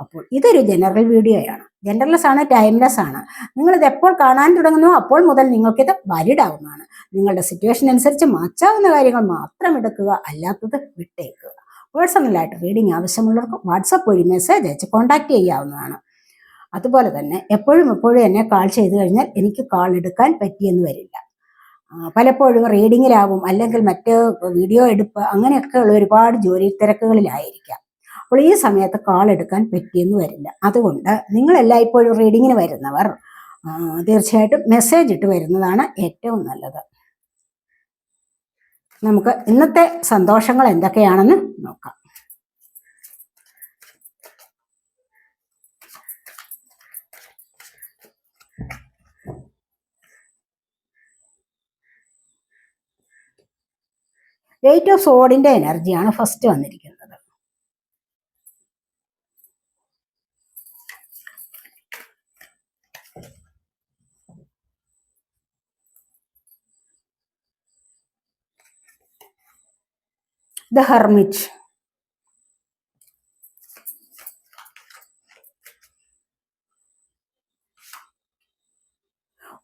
അപ്പോൾ ഇതൊരു ജനറൽ വീഡിയോയാണ് ജനറൽസ് ആണ് ടൈംലെസ് ആണ്. നിങ്ങൾ ഇത് എപ്പോൾ കാണാൻ തുടങ്ങുന്നു അപ്പോൾ മുതൽ നിങ്ങൾക്കിത് വാലിഡ് ആവുന്നതാണ് നിങ്ങളുടെ സിറ്റുവേഷൻ അനുസരിച്ച് മാറ്റാവുന്ന കാര്യങ്ങൾ മാത്രം എടുക്കുക അല്ലാത്തത് വിട്ടേക്കുക. പേഴ്സണലായിട്ട് റീഡിംഗ് ആവശ്യമുള്ളവർക്ക് വാട്സപ്പ് വഴി മെസ്സേജ് അയച്ച് കോൺടാക്ട് ചെയ്യാവുന്നതാണ്. അതുപോലെ തന്നെ എപ്പോഴും എപ്പോഴും എന്നെ കാൾ ചെയ്തു കഴിഞ്ഞാൽ എനിക്ക് കാൾ എടുക്കാൻ പറ്റിയെന്ന് വരില്ല. പലപ്പോഴും റീഡിങ്ങിലാവും അല്ലെങ്കിൽ മറ്റ് വീഡിയോ എടുപ്പ് അങ്ങനെയൊക്കെ ഉള്ള ഒരുപാട് ജോലി തിരക്കുകളിലായിരിക്കാം. അപ്പോൾ ഈ സമയത്ത് കാൾ എടുക്കാൻ പറ്റിയെന്ന് വരില്ല. അതുകൊണ്ട് നിങ്ങൾ എല്ലായ്പ്പോഴും റീഡിങ്ങിന് വരുന്നവർ തീർച്ചയായിട്ടും മെസ്സേജ് ഇട്ട് വരുന്നതാണ് ഏറ്റവും നല്ലത്. നമുക്ക് ഇന്നത്തെ സന്തോഷങ്ങൾ എന്തൊക്കെയാണെന്ന് നോക്കാം. എയ്റ്റ് ഓഫ് സോഡിന്റെ എനർജിയാണ് ഫസ്റ്റ് വന്നിരിക്കുന്നത്. The hermit.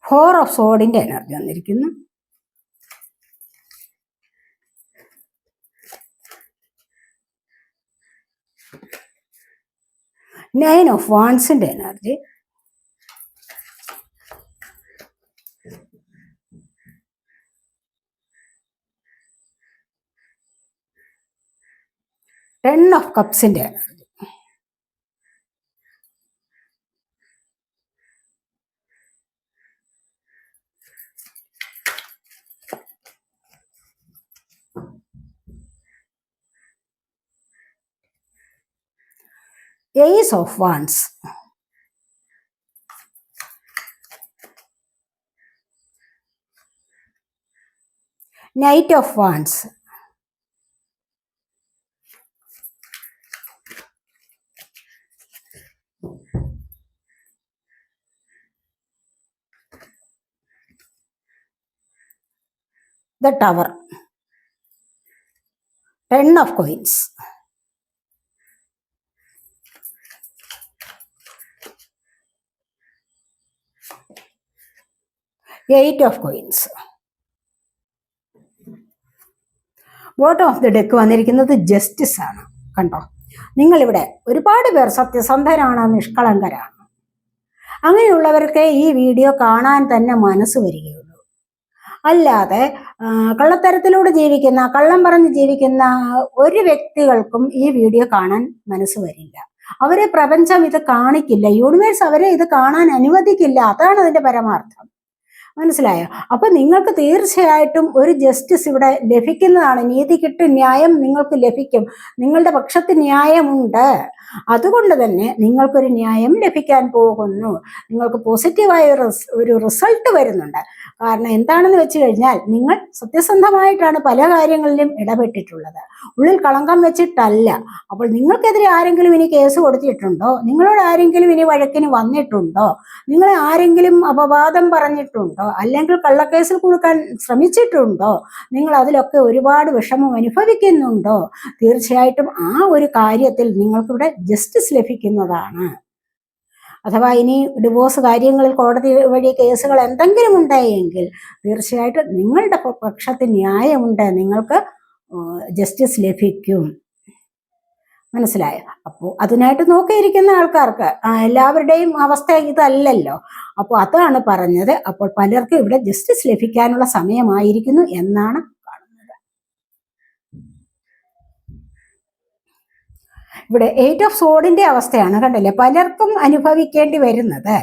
ഫോർ ഓഫ് സോഡിന്റെ എനർജി വന്നിരിക്കുന്നു. Nine of വാൺസിന്റെ energy ten of കപ്സിന്റെ energy ace of wands knight of wands The tower ten of coins eight of coins bottom of the deck വന്നിരിക്കുന്നത് justice ആണ്. കണ്ടോ? നിങ്ങളിവിടെ ഒരുപാട് പേർ സത്യസന്ധരാണ് നിഷ്കളങ്കരാണ്. അങ്ങനെയുള്ളവർക്ക് ഈ വീഡിയോ കാണാൻ തന്നെ മനസ്സ് വരികയുള്ളൂ. അല്ലാതെ കള്ളത്തരത്തിലൂടെ ജീവിക്കുന്ന കള്ളം പറഞ്ഞ് ജീവിക്കുന്ന ഒരു വ്യക്തികൾക്കും ഈ വീഡിയോ കാണാൻ മനസ്സ് വരില്ല. അവരെ പ്രപഞ്ചം ഇത് കാണിക്കില്ല. യൂണിവേഴ്സ് അവരെ ഇത് കാണാൻ അനുവദിക്കില്ല. അതാണ് അതിന്റെ പരമാർത്ഥം. മനസ്സിലായോ? അപ്പൊ നിങ്ങൾക്ക് തീർച്ചയായിട്ടും ഒരു ജസ്റ്റിസ് ഇവിടെ ലഭിക്കുന്നതാണ്. നീതി കിട്ടും ന്യായം നിങ്ങൾക്ക് ലഭിക്കും. നിങ്ങളുടെ പക്ഷത്ത് ന്യായമുണ്ട്. അതുകൊണ്ട് തന്നെ നിങ്ങൾക്കൊരു ന്യായം ലഭിക്കാൻ പോകുന്നു. നിങ്ങൾക്ക് പോസിറ്റീവായ ഒരു റിസൾട്ട് വരുന്നുണ്ട്. കാരണം എന്താണെന്ന് വെച്ച് കഴിഞ്ഞാൽ നിങ്ങൾ സത്യസന്ധമായിട്ടാണ് പല കാര്യങ്ങളിലും ഇടപെട്ടിട്ടുള്ളത്. ഉള്ളിൽ കളങ്കം വെച്ചിട്ടല്ല. അപ്പോൾ നിങ്ങൾക്കെതിരെ ആരെങ്കിലും ഇനി കേസ് കൊടുത്തിട്ടുണ്ടോ? നിങ്ങളോട് ആരെങ്കിലും ഇനി വഴക്കിന് വന്നിട്ടുണ്ടോ? നിങ്ങളെ ആരെങ്കിലും അപവാദം പറഞ്ഞിട്ടുണ്ടോ? അല്ലെങ്കിൽ കള്ളക്കേസിൽ കൊടുക്കാൻ ശ്രമിച്ചിട്ടുണ്ടോ? നിങ്ങൾ അതിലൊക്കെ ഒരുപാട് വിഷമം അനുഭവിക്കുന്നുണ്ടോ? തീർച്ചയായിട്ടും ആ ഒരു കാര്യത്തിൽ നിങ്ങൾക്കിവിടെ ജസ്റ്റിസ് ലഭിക്കുന്നതാണ്. അഥവാ ഇനി ഡിവോഴ്സ് കാര്യങ്ങളിൽ കോടതി വഴി കേസുകൾ എന്തെങ്കിലും ഉണ്ടായെങ്കിൽ തീർച്ചയായിട്ടും നിങ്ങളുടെ പക്ഷത്ത് ന്യായമുണ്ട്. നിങ്ങൾക്ക് ജസ്റ്റിസ് ലഭിക്കും. മനസ്സിലായോ? അപ്പോൾ അതിനായിട്ട് നോക്കിയിരിക്കുന്ന ആൾക്കാർക്ക് എല്ലാവരുടെയും അവസ്ഥ ഇതല്ലല്ലോ. അപ്പോൾ അതാണ് പറഞ്ഞത്. അപ്പോൾ പലർക്കും ഇവിടെ ജസ്റ്റിസ് ലഭിക്കാനുള്ള സമയമായിരിക്കുന്നു എന്നാണ് കാണുന്നത് ഇവിടെ എയ്റ്റ് ഓഫ് സോഡിന്റെ അവസ്ഥയാണ് കണ്ടല്ലേ? പലർക്കും അനുഭവിക്കേണ്ടി വരുന്നത്.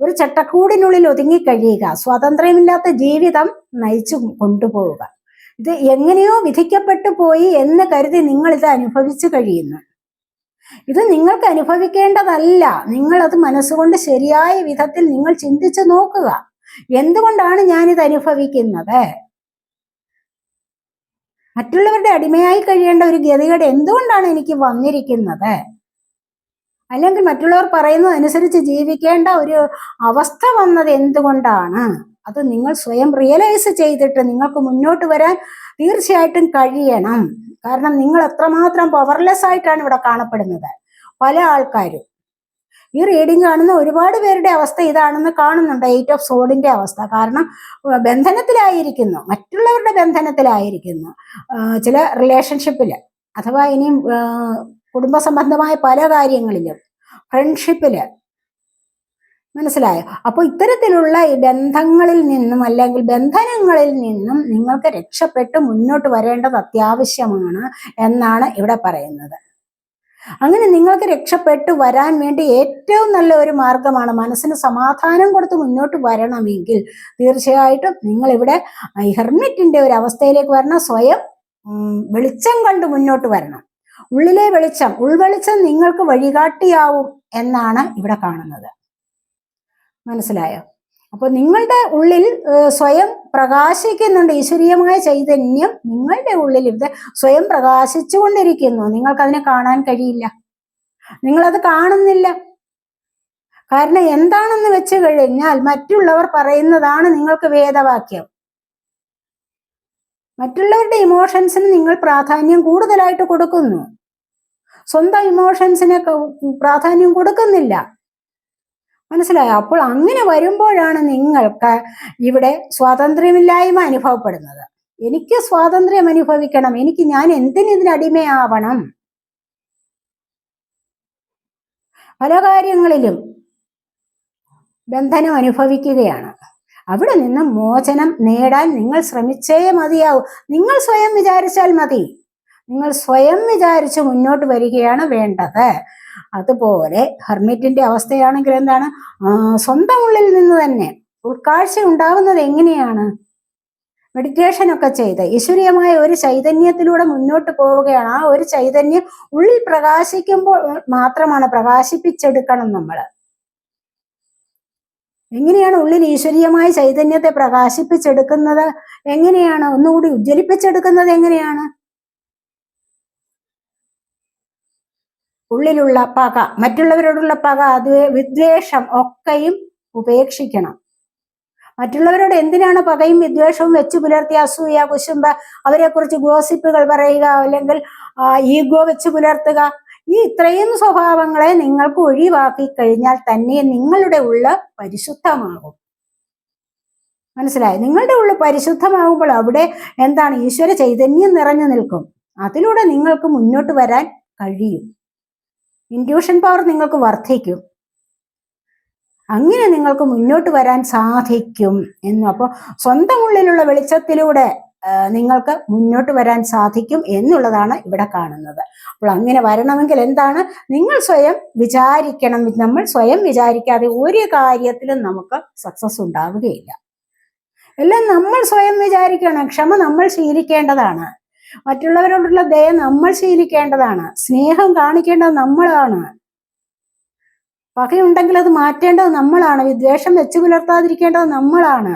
ഒരു ചട്ടക്കൂടിനുള്ളിൽ ഒതുങ്ങിക്കഴിയുക സ്വാതന്ത്ര്യമില്ലാത്ത ജീവിതം നയിച്ചു കൊണ്ടുപോവുക. ഇത് എങ്ങനെയോ വിധിക്കപ്പെട്ടു പോയി എന്ന് കരുതി നിങ്ങൾ ഇത് അനുഭവിച്ചു കഴിയുന്നു. ഇത് നിങ്ങൾക്ക് അനുഭവിക്കേണ്ടതല്ല. നിങ്ങൾ അത് മനസ്സുകൊണ്ട് ശരിയായ വിധത്തിൽ നിങ്ങൾ ചിന്തിച്ചു നോക്കുക. എന്തുകൊണ്ടാണ് ഞാനിത് അനുഭവിക്കുന്നത്? മറ്റുള്ളവരുടെ അടിമയായി കഴിയേണ്ട ഒരു ഗതികേട് എന്തുകൊണ്ടാണ് എനിക്ക് വന്നിരിക്കുന്നത്? അല്ലെങ്കിൽ മറ്റുള്ളവർ പറയുന്നതനുസരിച്ച് ജീവിക്കേണ്ട ഒരു അവസ്ഥ വന്നത് എന്തുകൊണ്ടാണ്? അത് നിങ്ങൾ സ്വയം റിയലൈസ് ചെയ്തിട്ട് നിങ്ങൾക്ക് മുന്നോട്ട് വരാൻ തീർച്ചയായിട്ടും കഴിയണം. കാരണം നിങ്ങൾ എത്രമാത്രം പവർലെസ് ആയിട്ടാണ് ഇവിടെ കാണപ്പെടുന്നത്. പല ആൾക്കാരും ഈ റീഡിങ് കാണുന്ന ഒരുപാട് പേരുടെ അവസ്ഥ ഇതാണെന്ന് കാണുന്നുണ്ട്. എയ്റ്റ് ഓഫ് സോഡിന്റെ അവസ്ഥ. കാരണം ബന്ധനത്തിലായിരിക്കുന്നു. മറ്റുള്ളവരുടെ ബന്ധനത്തിലായിരിക്കുന്നു. ചില റിലേഷൻഷിപ്പിൽ അഥവാ ഇനിയും കുടുംബ സംബന്ധമായ പല കാര്യങ്ങളിലും ഫ്രണ്ട്ഷിപ്പിൽ മനസ്സിലായോ? അപ്പോൾ ഇത്തരത്തിലുള്ള ഈ ബന്ധങ്ങളിൽ നിന്നും അല്ലെങ്കിൽ ബന്ധനങ്ങളിൽ നിന്നും നിങ്ങൾക്ക് രക്ഷപ്പെട്ട് മുന്നോട്ട് വരേണ്ടത് അത്യാവശ്യമാണ് എന്നാണ് ഇവിടെ പറയുന്നത്. അങ്ങനെ നിങ്ങൾക്ക് രക്ഷപ്പെട്ടു വരാൻ വേണ്ടി ഏറ്റവും നല്ല ഒരു മാർഗമാണ് മനസ്സിന് സമാധാനം കൊടുത്ത് മുന്നോട്ട് വരണമെങ്കിൽ. തീർച്ചയായിട്ടും നിങ്ങൾ ഇവിടെ ഹെർമിറ്റിന്റെ ഒരു അവസ്ഥയിലേക്ക് വരണം. സ്വയം വെളിച്ചം കണ്ട് മുന്നോട്ട് വരണം. ഉള്ളിലെ വെളിച്ചം ഉൾവെളിച്ചം നിങ്ങൾക്ക് വഴികാട്ടിയാവും എന്നാണ് ഇവിടെ കാണുന്നത്. മനസ്സിലായോ? അപ്പോൾ നിങ്ങളുടെ ഉള്ളിൽ സ്വയം പ്രകാശിക്കുന്നുണ്ട് ഈശ്വരീയമായ ചൈതന്യം നിങ്ങളുടെ ഉള്ളിൽ ഇവിടെ സ്വയം പ്രകാശിച്ചുകൊണ്ടിരിക്കുന്നു. നിങ്ങൾക്ക് അതിനെ കാണാൻ കഴിയില്ല. നിങ്ങളത് കാണുന്നില്ല. കാരണം എന്താണെന്ന് വെച്ച് കഴിഞ്ഞാൽ മറ്റുള്ളവർ പറയുന്നതാണ് നിങ്ങൾക്ക് വേദവാക്യം. മറ്റുള്ളവരുടെ ഇമോഷൻസിന് നിങ്ങൾ പ്രാധാന്യം കൂടുതലായിട്ട് കൊടുക്കുന്നു. സ്വന്തം ഇമോഷൻസിനെ പ്രാധാന്യം കൊടുക്കുന്നില്ല. മനസ്സിലായോ? അപ്പോൾ അങ്ങനെ വരുമ്പോഴാണ് നിങ്ങൾക്ക് ഇവിടെ സ്വാതന്ത്ര്യമില്ലായ്മ അനുഭവപ്പെടുന്നത്. എനിക്ക് സ്വാതന്ത്ര്യം അനുഭവിക്കണം. എനിക്ക് ഞാൻ എന്തിന് ഇതിനടിമയാവണം പല കാര്യങ്ങളിലും ബന്ധനം അനുഭവിക്കുകയാണ്. അവിടെ നിന്ന് മോചനം നേടാൻ നിങ്ങൾ ശ്രമിച്ചേ മതിയാവൂ. നിങ്ങൾ സ്വയം വിചാരിച്ചാൽ മതി. നിങ്ങൾ സ്വയം വിചാരിച്ച് മുന്നോട്ട് വരികയാണ് വേണ്ടത്. അതുപോലെ ഹെർമിറ്റിന്റെ അവസ്ഥയാണെങ്കിൽ എന്താണ്? സ്വന്തം ഉള്ളിൽ നിന്ന് തന്നെ ഉൾക്കാഴ്ച ഉണ്ടാവുന്നത് എങ്ങനെയാണ്? മെഡിറ്റേഷൻ ഒക്കെ ചെയ്ത് ഈശ്വരീയമായ ഒരു ചൈതന്യത്തിലൂടെ മുന്നോട്ട് പോവുകയാണ്. ആ ഒരു ചൈതന്യം ഉള്ളിൽ പ്രകാശിക്കുമ്പോൾ മാത്രമാണ് പ്രകാശിപ്പിച്ചെടുക്കണം നമ്മൾ എങ്ങനെയാണ് ഉള്ളിൽ ഈശ്വരീയമായ ചൈതന്യത്തെ പ്രകാശിപ്പിച്ചെടുക്കുന്നത്? എങ്ങനെയാണ്? ഒന്നുകൂടി ഉജ്ജ്വലിപ്പിച്ചെടുക്കുന്നത് എങ്ങനെയാണ്? ഉള്ളിലുള്ള പക മറ്റുള്ളവരോടുള്ള പക അത് വിദ്വേഷം ഒക്കെയും ഉപേക്ഷിക്കണം. മറ്റുള്ളവരോട് എന്തിനാണ് പകയും വിദ്വേഷവും വെച്ച് പുലർത്തി അസൂയ കുശുമ്പ? അവരെക്കുറിച്ച് ഗോസിപ്പുകൾ പറയുക അല്ലെങ്കിൽ ഈഗോ വെച്ച് പുലർത്തുക. ഈ ഇത്രയും സ്വഭാവങ്ങളെ നിങ്ങൾക്ക് ഒഴിവാക്കി കഴിഞ്ഞാൽ തന്നെ നിങ്ങളുടെ ഉള്ള പരിശുദ്ധമാകും. മനസ്സിലായി? നിങ്ങളുടെ ഉള്ളു പരിശുദ്ധമാകുമ്പോൾ അവിടെ എന്താണ്? ഈശ്വര ചൈതന്യം നിറഞ്ഞു നിൽക്കും. അതിലൂടെ നിങ്ങൾക്ക് മുന്നോട്ട് വരാൻ കഴിയും. ഇൻഡ്യൂഷൻ പവർ നിങ്ങൾക്ക് വർദ്ധിക്കും. അങ്ങനെ നിങ്ങൾക്ക് മുന്നോട്ട് വരാൻ സാധിക്കും എന്നും. അപ്പോൾ സ്വന്തം ഉള്ളിലുള്ള വെളിച്ചത്തിലൂടെ നിങ്ങൾക്ക് മുന്നോട്ട് വരാൻ സാധിക്കും എന്നുള്ളതാണ് ഇവിടെ കാണുന്നത്. അപ്പോൾ അങ്ങനെ വരണമെങ്കിൽ എന്താണ്? നിങ്ങൾ സ്വയം വിചാരിക്കണം. നമ്മൾ സ്വയം വിചാരിക്കാതെ ഒരു കാര്യത്തിലും നമുക്ക് സക്സസ് ഉണ്ടാവുകയില്ല. എല്ലാം നമ്മൾ സ്വയം വിചാരിക്കണം. ക്ഷമ നമ്മൾ ശീലിക്കേണ്ടതാണ്. മറ്റുള്ളവരോടുള്ള ദയ നമ്മൾ ശീലിക്കേണ്ടതാണ്. സ്നേഹം കാണിക്കേണ്ടത് നമ്മളാണ്. പകയുണ്ടെങ്കിൽ അത് മാറ്റേണ്ടത് നമ്മളാണ്. വിദ്വേഷം വെച്ച് പുലർത്താതിരിക്കേണ്ടത് നമ്മളാണ്.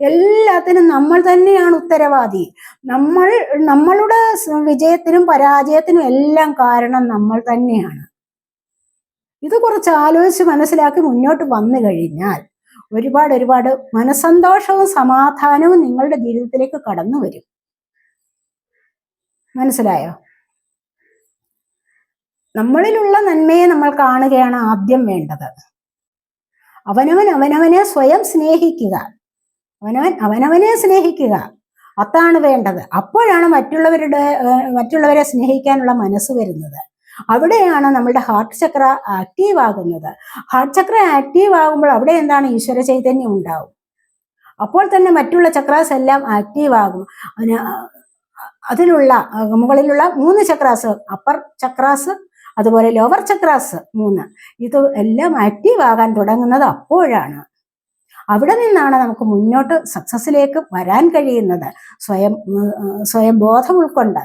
എല്ലാത്തിനും നമ്മൾ തന്നെയാണ് ഉത്തരവാദി. നമ്മൾ നമ്മളുടെ വിജയത്തിനും പരാജയത്തിനും എല്ലാം കാരണം നമ്മൾ തന്നെയാണ്. ഇത് കുറച്ച് ആലോചിച്ച് മനസ്സിലാക്കി മുന്നോട്ട് വന്നു കഴിഞ്ഞാൽ ഒരുപാട് ഒരുപാട് മനസന്തോഷവും സമാധാനവും നിങ്ങളുടെ ജീവിതത്തിലേക്ക് കടന്നു വരും. മനസ്സിലായോ? നമ്മളിലുള്ള നന്മയെ നമ്മൾ കാണുകയാണ് ആദ്യം വേണ്ടത്. അവനവൻ അവനവനെ സ്വയം സ്നേഹിക്കുക. അവനവൻ അവനവനെ സ്നേഹിക്കുക. അതാണ് വേണ്ടത്. അപ്പോഴാണ് മറ്റുള്ളവരുടെ മറ്റുള്ളവരെ സ്നേഹിക്കാനുള്ള മനസ്സ് വരുന്നത്. അവിടെയാണ് നമ്മളുടെ ഹാർട്ട് ചക്ര ആക്റ്റീവ് ആകുന്നത്. ഹാർട്ട് ചക്ര ആക്റ്റീവ് ആകുമ്പോൾ അവിടെ എന്താണ് ഈശ്വര ചൈതന്യം ഉണ്ടാവും. അപ്പോൾ തന്നെ മറ്റുള്ള ചക്രാസ് എല്ലാം ആക്റ്റീവ് ആകും. അതിലുള്ള മുകളിലുള്ള മൂന്ന് ചക്രാസ് അപ്പർ ചക്രാസ് അതുപോലെ ലോവർ ചക്രാസ് മൂന്ന്. ഇത് എല്ലാം ആക്റ്റീവ് ആകാൻ തുടങ്ങുന്നത് അപ്പോഴാണ്. അവിടെ നിന്നാണ് നമുക്ക് മുന്നോട്ട് സക്സസ്സിലേക്ക് വരാൻ കഴിയുന്നത്. സ്വയം സ്വയം ബോധം ഉൾക്കൊണ്ട്.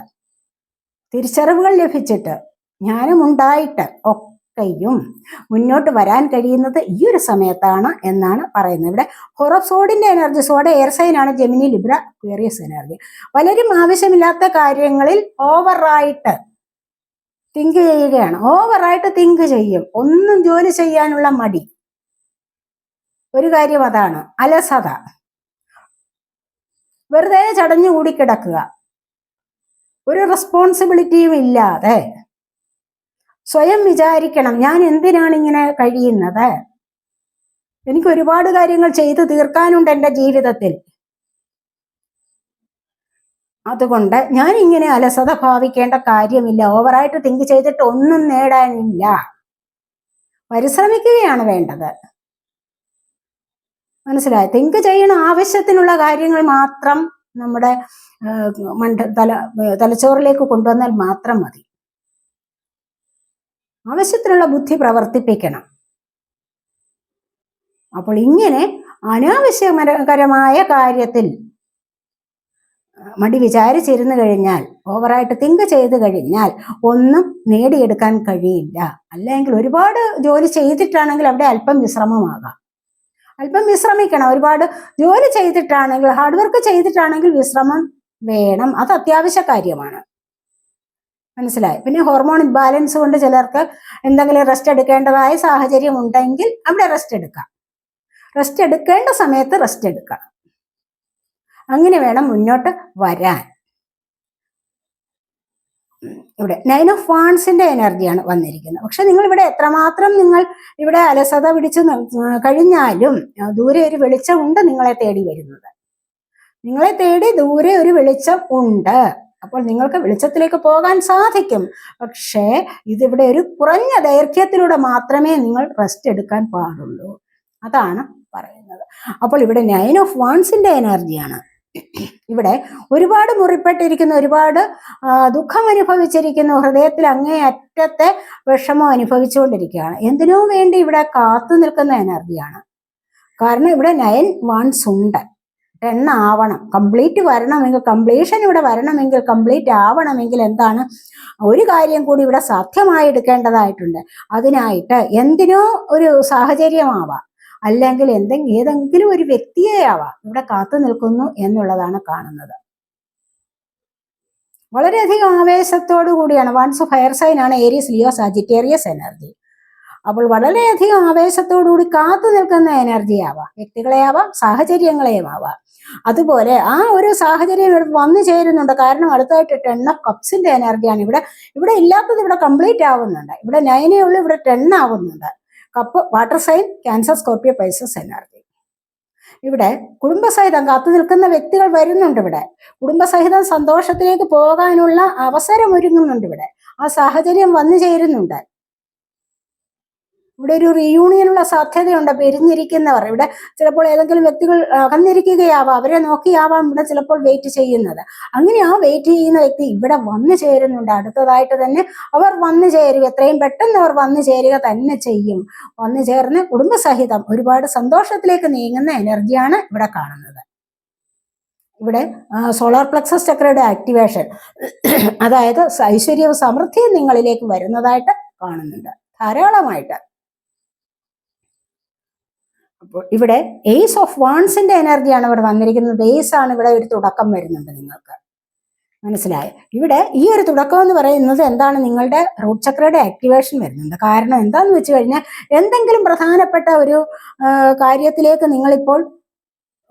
തിരിച്ചറിവുകൾ ലഭിച്ചിട്ട് ജ്ഞാനമുണ്ടായിട്ട് ഒക്കെ ഒക്കെയും മുന്നോട്ട് വരാൻ കഴിയുന്നത് ഈ ഒരു സമയത്താണ് എന്നാണ് പറയുന്നത്. ഇവിടെ ഹൊറോസോഡിന്റെ എനർജി സോഡ എയർ സൈൻ ആണ് ജെമിനി ലിബ്ര ക്വേറിയസ് എനർജി പലരും ആവശ്യമില്ലാത്ത കാര്യങ്ങളിൽ ഓവറായിട്ട് തിങ്ക് ചെയ്യുകയാണ്. ഓവറായിട്ട് തിങ്ക് ചെയ്യും. ഒന്നും ജോലി ചെയ്യാനുള്ള മടി. ഒരു കാര്യം അതാണ്. അലസത. വെറുതെ ചടഞ്ഞു കൂടി കിടക്കുക. ഒരു റെസ്പോൺസിബിലിറ്റിയും ഇല്ലാതെ സ്വയം വിചാരിക്കണം ഞാൻ എന്തിനാണ് ഇങ്ങനെ കഴിയുന്നത്? എനിക്ക് ഒരുപാട് കാര്യങ്ങൾ ചെയ്തു തീർക്കാനുണ്ട് എന്റെ ജീവിതത്തിൽ. അതുകൊണ്ട് ഞാൻ ഇങ്ങനെ അലസത ഭാവിക്കേണ്ട കാര്യമില്ല. ഓവറായിട്ട് തിങ്ക് ചെയ്തിട്ട് ഒന്നും നേടാനില്ല. പരിശ്രമിക്കുകയാണ് വേണ്ടത്. മനസ്സിലായി? തിങ്ക് ചെയ്യണ ആവശ്യത്തിനുള്ള കാര്യങ്ങൾ മാത്രം നമ്മുടെ മണ്ഡ തല തലച്ചോറിലേക്ക് കൊണ്ടുവന്നാൽ മാത്രം മതി. ആവശ്യത്തിനുള്ള ബുദ്ധി പ്രവർത്തിപ്പിക്കണം. അപ്പോൾ ഇങ്ങനെ അനാവശ്യകരമായ കാര്യത്തിൽ മടി വിചാരിച്ചിരുന്നു കഴിഞ്ഞാൽ ഓവറായിട്ട് തിങ്ക് ചെയ്ത് കഴിഞ്ഞാൽ ഒന്നും നേടിയെടുക്കാൻ കഴിയില്ല. അല്ലെങ്കിൽ ഒരുപാട് ജോലി ചെയ്തിട്ടാണെങ്കിൽ അവിടെ അല്പം വിശ്രമമാകാം. അല്പം വിശ്രമിക്കണം. ഒരുപാട് ജോലി ചെയ്തിട്ടാണെങ്കിൽ ഹാർഡ് വർക്ക് ചെയ്തിട്ടാണെങ്കിൽ വിശ്രമം വേണം. അത് അത്യാവശ്യ കാര്യമാണ്. മനസ്സിലായി. പിന്നെ ഹോർമോൺ ഇംബാലൻസ് കൊണ്ട് ചിലർക്ക് എന്തെങ്കിലും റെസ്റ്റ് എടുക്കേണ്ടതായ സാഹചര്യം ഉണ്ടെങ്കിൽ അവിടെ റെസ്റ്റ് എടുക്കാം. റെസ്റ്റ് എടുക്കേണ്ട സമയത്ത് റെസ്റ്റ് എടുക്കണം. അങ്ങനെ വേണം മുന്നോട്ട് വരാൻ. ഇവിടെ നയൻ ഓഫ് വാൺസിന്റെ എനർജിയാണ് വന്നിരിക്കുന്നത്. പക്ഷെ നിങ്ങൾ ഇവിടെ എത്രമാത്രം നിങ്ങൾ ഇവിടെ അലസത പിടിച്ച് കഴിഞ്ഞാലും ദൂരെ ഒരു വെളിച്ചമുണ്ട് നിങ്ങളെ തേടി വരുന്നത്. നിങ്ങളെ തേടി ദൂരെ ഒരു വെളിച്ചം ഉണ്ട്. അപ്പോൾ നിങ്ങൾക്ക് വെളിച്ചത്തിലേക്ക് പോകാൻ സാധിക്കും. പക്ഷേ ഇതിവിടെ ഒരു കുറഞ്ഞ ദൈർഘ്യത്തിലൂടെ മാത്രമേ നിങ്ങൾ റെസ്റ്റ് എടുക്കാൻ പാടുള്ളൂ. അതാണ് പറയുന്നത്. അപ്പോൾ ഇവിടെ നയൻ ഓഫ് വാൺസിന്റെ എനർജിയാണ് ഇവിടെ ഒരുപാട് മുറിപ്പെട്ടിരിക്കുന്ന ഒരുപാട് ദുഃഖം അനുഭവിച്ചിരിക്കുന്ന ഹൃദയത്തിൽ അങ്ങേ അറ്റത്തെ വിഷമം അനുഭവിച്ചുകൊണ്ടിരിക്കുകയാണ്. എന്തിനോ വേണ്ടി ഇവിടെ കാത്തു നിൽക്കുന്ന എനർജിയാണ് കാരണം ഇവിടെ നയൻ വൺസ് ഉണ്ട്. ആവണം കംപ്ലീറ്റ് വരണമെങ്കിൽ കംപ്ലീഷൻ ഇവിടെ വരണമെങ്കിൽ കംപ്ലീറ്റ് ആവണമെങ്കിൽ എന്താണ്? ഒരു കാര്യം കൂടി ഇവിടെ സാധ്യമായി എടുക്കേണ്ടതായിട്ടുണ്ട്. അതിനായിട്ട് എന്തിനോ ഒരു സാഹചര്യമാവാം. അല്ലെങ്കിൽ എന്തെങ്കിലും ഏതെങ്കിലും ഒരു വ്യക്തിയെ ആവാം ഇവിടെ കാത്തു നിൽക്കുന്നു എന്നുള്ളതാണ് കാണുന്നത്. വളരെയധികം ആവേശത്തോടു കൂടിയാണ്. വൺസ് ഫയർ സൈൻ ആണ് ഏരിയസ് ലിയോ സാജിറ്റേറിയസ് എനർജി അപ്പോൾ വളരെയധികം ആവേശത്തോടുകൂടി കാത്തു നിൽക്കുന്ന എനർജി ആവാം. വ്യക്തികളെ സാഹചര്യങ്ങളെയും ആവാം. അതുപോലെ ആ ഒരു സാഹചര്യം വന്നു ചേരുന്നുണ്ട്. കാരണം അടുത്തായിട്ട് ടെൻ ഓഫ് കപ്സിന്റെ എനർജിയാണ് ഇവിടെ ഇവിടെ ഇല്ലാത്തത് ഇവിടെ കംപ്ലീറ്റ് ആവുന്നുണ്ട്. ഇവിടെ നയനേ ഉള്ളൂ ഇവിടെ ടെൻ ആവുന്നുണ്ട്. Cup water sign Cancer Scorpio Pisces energy ഇവിടെ കുടുംബസഹിതം കാത്തു നിൽക്കുന്ന വ്യക്തികൾ വരുന്നുണ്ട് ഇവിടെ. കുടുംബസഹിതം സന്തോഷത്തിലേക്ക് പോകാനുള്ള അവസരം ഒരുങ്ങുന്നുണ്ട് ഇവിടെ. ആ സാഹചര്യം വന്നു ചേരുന്നുണ്ട്. ഇവിടെ ഒരു റീയൂണിയനുള്ള സാധ്യതയുണ്ട്. പെരിഞ്ഞിരിക്കുന്നവർ ഇവിടെ ചിലപ്പോൾ ഏതെങ്കിലും വ്യക്തികൾ അകന്നിരിക്കുകയാവാം അവരെ നോക്കിയാവാം ഇവിടെ ചിലപ്പോൾ വെയിറ്റ് ചെയ്യുന്നത്. അങ്ങനെ ആ വെയിറ്റ് ചെയ്യുന്ന വ്യക്തി ഇവിടെ വന്നു ചേരുന്നുണ്ട്. അടുത്തതായിട്ട് തന്നെ അവർ വന്നു ചേരുക. എത്രയും പെട്ടെന്ന് അവർ വന്നു ചേരുക തന്നെ ചെയ്യും. വന്നു ചേർന്ന് കുടുംബസഹിതം ഒരുപാട് സന്തോഷത്തിലേക്ക് നീങ്ങുന്ന എനർജിയാണ് ഇവിടെ കാണുന്നത്. ഇവിടെ സോളാർ പ്ലക്സസ് ചക്രയുടെ ആക്ടിവേഷൻ അതായത് ഐശ്വര്യവും സമൃദ്ധിയും നിങ്ങളിലേക്ക് വരുന്നതായിട്ട് കാണുന്നുണ്ട്. ധാരാളമായിട്ട്. ഇവിടെ എയ്സ് ഓഫ് വാൺസിന്റെ എനർജിയാണ് ഇവിടെ വന്നിരിക്കുന്നത്. എയ്സ് ആണ് ഇവിടെ ഒരു തുടക്കം വരുന്നുണ്ട് നിങ്ങൾക്ക്. മനസ്സിലായോ? ഇവിടെ ഈ ഒരു തുടക്കം എന്ന് പറയുന്നത് എന്താണ്? നിങ്ങളുടെ റൂട്ട് ചക്രയുടെ ആക്ടിവേഷൻ വരുന്നുണ്ട്. കാരണം എന്താന്ന് വെച്ച് കഴിഞ്ഞാൽ എന്തെങ്കിലും പ്രധാനപ്പെട്ട ഒരു കാര്യത്തിലേക്ക് നിങ്ങളിപ്പോൾ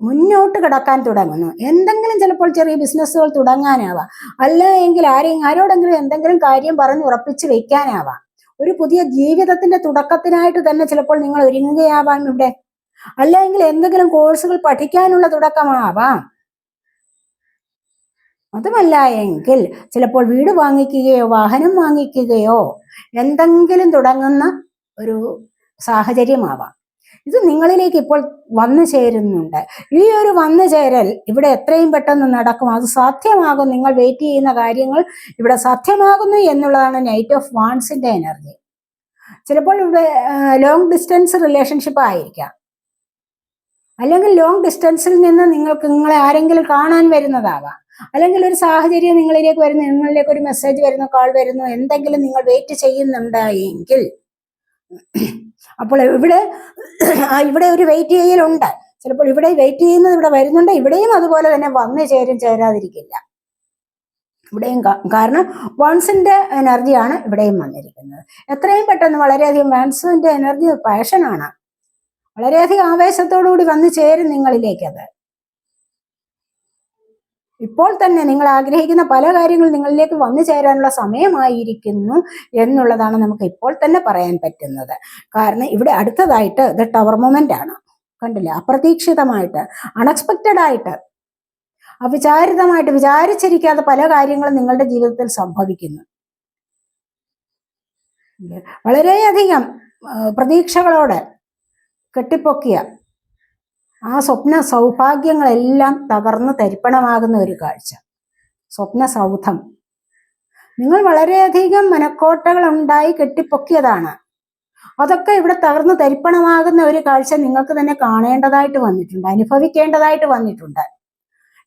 മുന്നോട്ട് കിടക്കാൻ തുടങ്ങുന്നു. എന്തെങ്കിലും ചിലപ്പോൾ ചെറിയ ബിസിനസ്സുകൾ തുടങ്ങാനാവാം. അല്ല എങ്കിൽ ആരെയും ആരോടെങ്കിലും എന്തെങ്കിലും കാര്യം പറഞ്ഞ് ഉറപ്പിച്ച് വെക്കാനാവാം. ഒരു പുതിയ ജീവിതത്തിന്റെ തുടക്കത്തിനായിട്ട് തന്നെ ചിലപ്പോൾ നിങ്ങൾ ഒരുങ്ങുകയാവാം ഇവിടെ. അല്ലെങ്കിൽ എന്തെങ്കിലും കോഴ്സുകൾ പഠിക്കാനുള്ള തുടക്കമാവാം. അതുമല്ല എങ്കിൽ ചിലപ്പോൾ വീട് വാങ്ങിക്കുകയോ വാഹനം വാങ്ങിക്കുകയോ എന്തെങ്കിലും തുടങ്ങുന്ന ഒരു സാഹചര്യമാവാം. ഇത് നിങ്ങളിലേക്ക് ഇപ്പോൾ വന്നു ചേരുന്നുണ്ട്. ഈ ഒരു വന്നു ചേരൽ ഇവിടെ എത്രയും പെട്ടെന്ന് നടക്കും. അത് സാധ്യമാകും. നിങ്ങൾ വെയിറ്റ് ചെയ്യുന്ന കാര്യങ്ങൾ ഇവിടെ സാധ്യമാകുന്നു എന്നുള്ളതാണ് നൈറ്റ് ഓഫ് വാൺസിന്റെ എനർജി ചിലപ്പോൾ ഇവിടെ ലോങ് ഡിസ്റ്റൻസ് റിലേഷൻഷിപ്പ് ആയിരിക്കാം. അല്ലെങ്കിൽ ലോങ് ഡിസ്റ്റൻസിൽ നിന്ന് നിങ്ങൾക്ക് നിങ്ങളെ ആരെങ്കിലും കാണാൻ വരുന്നതാവാം. അല്ലെങ്കിൽ ഒരു സാഹചര്യം നിങ്ങളിലേക്ക് വരുന്നു നിങ്ങളിലേക്ക് ഒരു മെസ്സേജ് വരുന്നു കോൾ വരുന്നു എന്തെങ്കിലും നിങ്ങൾ വെയിറ്റ് ചെയ്യുന്നുണ്ടായെങ്കിൽ. അപ്പോൾ ഇവിടെ ഇവിടെ ഒരു വെയിറ്റ് ചെയ്യലുണ്ട്. ചിലപ്പോൾ ഇവിടെ വെയിറ്റ് ചെയ്യുന്നത് ഇവിടെ വരുന്നുണ്ട് ഇവിടെയും അതുപോലെ തന്നെ വന്നു ചേരും ചേരാതിരിക്കില്ല. ഇവിടെയും കാരണം വൺസിന്റെ എനർജിയാണ് ഇവിടെയും വന്നിരിക്കുന്നത്. എത്രയും പെട്ടെന്ന് വളരെയധികം വൺസിന്റെ എനർജി പാഷനാണ് വളരെയധികം ആവേശത്തോടുകൂടി വന്നു ചേരും നിങ്ങളിലേക്ക് അത്. ഇപ്പോൾ തന്നെ നിങ്ങൾ ആഗ്രഹിക്കുന്ന പല കാര്യങ്ങളും നിങ്ങളിലേക്ക് വന്നു ചേരാനുള്ള സമയമായിരിക്കുന്നു എന്നുള്ളതാണ് നമുക്ക് ഇപ്പോൾ തന്നെ പറയാൻ പറ്റുന്നത്. കാരണം ഇവിടെ അടുത്തതായിട്ട് ഇത് ടവർ മൊമെന്റ് ആണ്. കണ്ടില്ലേ? അപ്രതീക്ഷിതമായിട്ട് അൺഎക്സ്പെക്റ്റഡ് ആയിട്ട് അവിചാരിതമായിട്ട് വിചാരിച്ചിരിക്കാത്ത പല കാര്യങ്ങളും നിങ്ങളുടെ ജീവിതത്തിൽ സംഭവിക്കുന്നു. വളരെയധികം പ്രതീക്ഷകളോടെ കെട്ടിപ്പൊക്കിയ ആ സ്വപ്ന സൗഭാഗ്യങ്ങളെല്ലാം തകർന്ന് തരിപ്പണമാകുന്ന ഒരു കാഴ്ച. സ്വപ്ന സൗധം. നിങ്ങൾ വളരെയധികം മനക്കോട്ടകൾ ഉണ്ടായി കെട്ടിപ്പൊക്കിയതാണ്. അതൊക്കെ ഇവിടെ തകർന്ന് തരിപ്പണമാകുന്ന ഒരു കാഴ്ച നിങ്ങൾക്ക് തന്നെ കാണേണ്ടതായിട്ട് വന്നിട്ടുണ്ട് അനുഭവിക്കേണ്ടതായിട്ട് വന്നിട്ടുണ്ട്.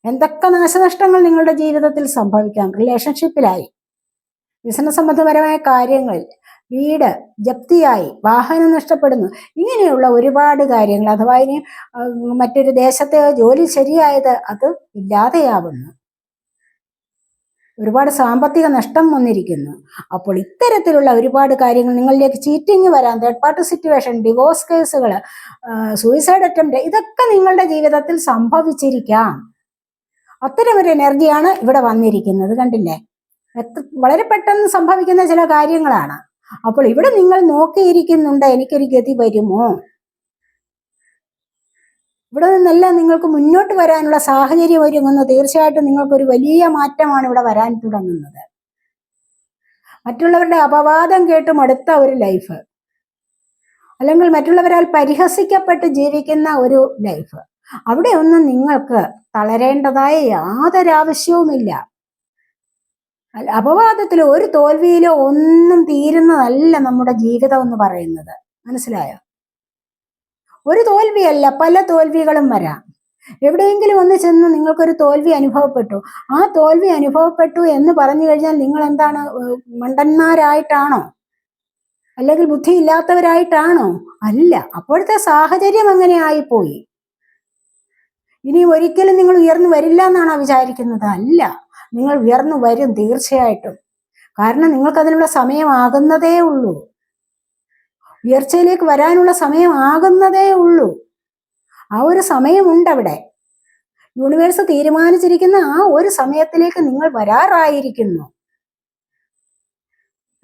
എന്തൊക്കെ നാശനഷ്ടങ്ങൾ നിങ്ങളുടെ ജീവിതത്തിൽ സംഭവിക്കാം? റിലേഷൻഷിപ്പിലായി ബിസിനസ് സംബന്ധപരമായ കാര്യങ്ങളിൽ വീട് ജപ്തിയായി വാഹനം നഷ്ടപ്പെടുന്നു. ഇങ്ങനെയുള്ള ഒരുപാട് കാര്യങ്ങൾ. അഥവാ ഇനി മറ്റൊരു ദേശത്തെ ജോലി ശരിയായത് അത് ഇല്ലാതെയാവുന്നു. ഒരുപാട് സാമ്പത്തിക നഷ്ടം വന്നിരിക്കുന്നു. അപ്പോൾ ഇത്തരത്തിലുള്ള ഒരുപാട് കാര്യങ്ങൾ നിങ്ങളിലേക്ക് ചീറ്റിങ് വരാൻ തേർഡ് പാർട്ടി സിറ്റുവേഷൻ ഡിവോഴ്സ് കേസുകൾ സൂയിസൈഡ് അറ്റംപ്റ്റ് ഇതൊക്കെ നിങ്ങളുടെ ജീവിതത്തിൽ സംഭവിച്ചിരിക്കാം. അത്തരം ഒരു എനർജിയാണ് ഇവിടെ വന്നിരിക്കുന്നത്. കണ്ടില്ലേ? വളരെ പെട്ടെന്ന് സംഭവിക്കുന്ന ചില കാര്യങ്ങളാണ്. അപ്പോൾ ഇവിടെ നിങ്ങൾ നോക്കിയിരിക്കുന്നുണ്ട് എനിക്കൊരു ഗതി വരുമോ? ഇവിടെ നിന്നെല്ലാം നിങ്ങൾക്ക് മുന്നോട്ട് വരാനുള്ള സാഹചര്യം ഒരുങ്ങുന്നു. തീർച്ചയായിട്ടും നിങ്ങൾക്കൊരു വലിയ മാറ്റമാണ് ഇവിടെ വരാൻ തുടങ്ങുന്നത്. മറ്റുള്ളവരുടെ അപവാദം കേട്ടും അടുത്ത ഒരു ലൈഫ് അല്ലെങ്കിൽ മറ്റുള്ളവരാൽ പരിഹസിക്കപ്പെട്ട് ജീവിക്കുന്ന ഒരു ലൈഫ് അവിടെ ഒന്നും നിങ്ങൾക്ക് തളരേണ്ടതായ യാതൊരു ആവശ്യവുമില്ല. അല്ല, അപവാദത്തിലോ ഒരു തോൽവിയിലോ ഒന്നും തീരുന്നതല്ല നമ്മുടെ ജീവിതം എന്ന് പറയുന്നത്. മനസ്സിലായോ? ഒരു തോൽവിയല്ല പല തോൽവികളും വരാം. എവിടെയെങ്കിലും ഒന്ന് ചെന്ന് നിങ്ങൾക്കൊരു തോൽവി അനുഭവപ്പെട്ടു. ആ തോൽവി അനുഭവപ്പെട്ടു എന്ന് പറഞ്ഞു കഴിഞ്ഞാൽ നിങ്ങൾ എന്താണ് മണ്ടന്മാരായിട്ടാണോ? അല്ലെങ്കിൽ ബുദ്ധിയില്ലാത്തവരായിട്ടാണോ? അല്ല അപ്പോഴത്തെ സാഹചര്യം അങ്ങനെ ആയിപ്പോയി. ഇനി ഒരിക്കലും നിങ്ങൾ ഉയർന്നു വരില്ല എന്നാണോ വിചാരിക്കുന്നത്? അല്ല. നിങ്ങൾ ഉയർന്നു വരും തീർച്ചയായിട്ടും. കാരണം നിങ്ങൾക്ക് അതിനുള്ള സമയമാകുന്നതേ ഉള്ളൂ. ഉയർച്ചയിലേക്ക് വരാനുള്ള സമയമാകുന്നതേ ഉള്ളൂ. ആ ഒരു സമയമുണ്ട് അവിടെ യൂണിവേഴ്സ് തീരുമാനിച്ചിരിക്കുന്ന ആ ഒരു സമയത്തിലേക്ക് നിങ്ങൾ വരാറായിരിക്കുന്നു.